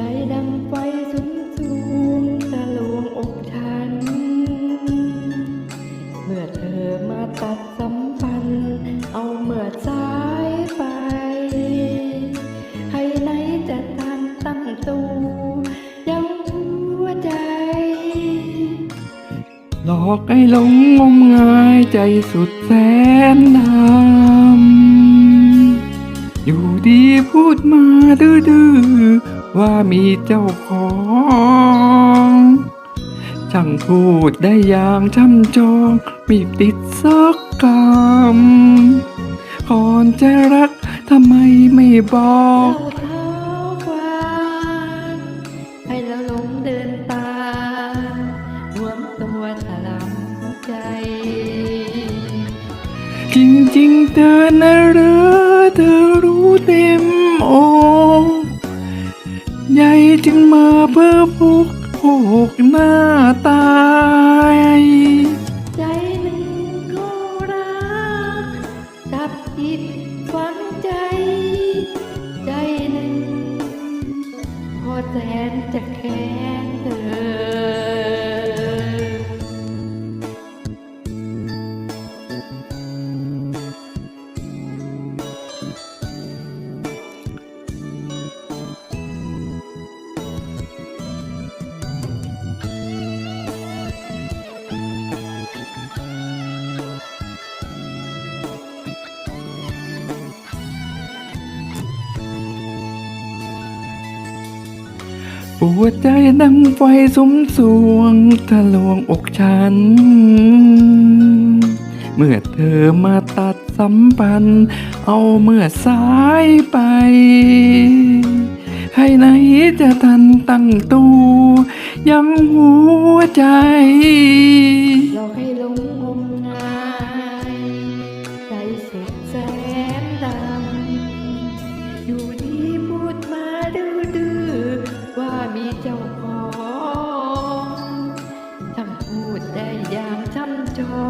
ใจดังไฟสูงสูงตะลวงอกฉัน เมื่อเธอมาตัดสัมพันธ์ เอาเมื่อสาไป ให้ไหนจะทานตั้งตูยังหัวใจ หลอกให้หลงงมงายใจสุดแสนดำอยู่ดีพูดมาดื้อ ว่ามีเจ้าของช่างพูดได้อย่างช่ำจองไม่ติดสักคำก่อนจะรักทำไมไม่บอกเท้าเท้ากวางให้เราหลงเดินตามรวมตัวถลำใจจริงๆเธอนะเหรอเธอรู้เต็มอก ใหญ่จึงมาเพื่อพกโขกหน้าตา ปวดใจดังไฟสมสวงทะลวงอกฉัน เมื่อเธอมาตัดสัมพันธ์ เอาเมื่อสายไป ให้ไหนจะทันตั้งตัวยังหัวใจ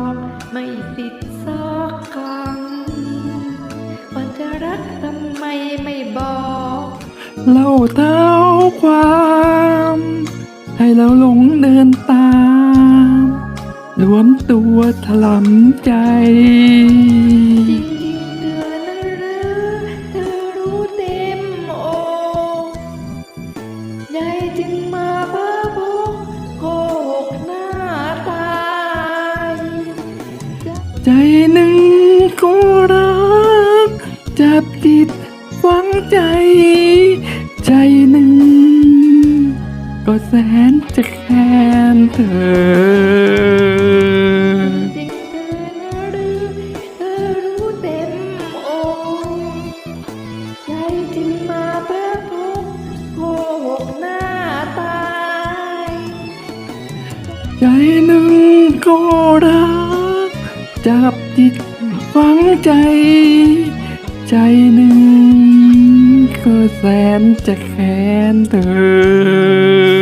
องไม่ติดสักคำว่าจะรักทำไมไม่บอกเล่าเท้าความให้เราหลงเดินตามรวมตัวถลำใจจริงๆเธอนั้นหรือเธอรู้เต็มอกใหญ่จึงมา หนึ่งก็รักจับจิตฝังใจ ใจหนึ่ง ก็แสนจะแค้นเธอเธอรู้เต็มอกใจจึงมาเพ้อพกโกหกหน้าตายใจหนึ่งก็รัก จับจิตฝังใจ ใจหนึ่งก็แสนจะแค้นเธอ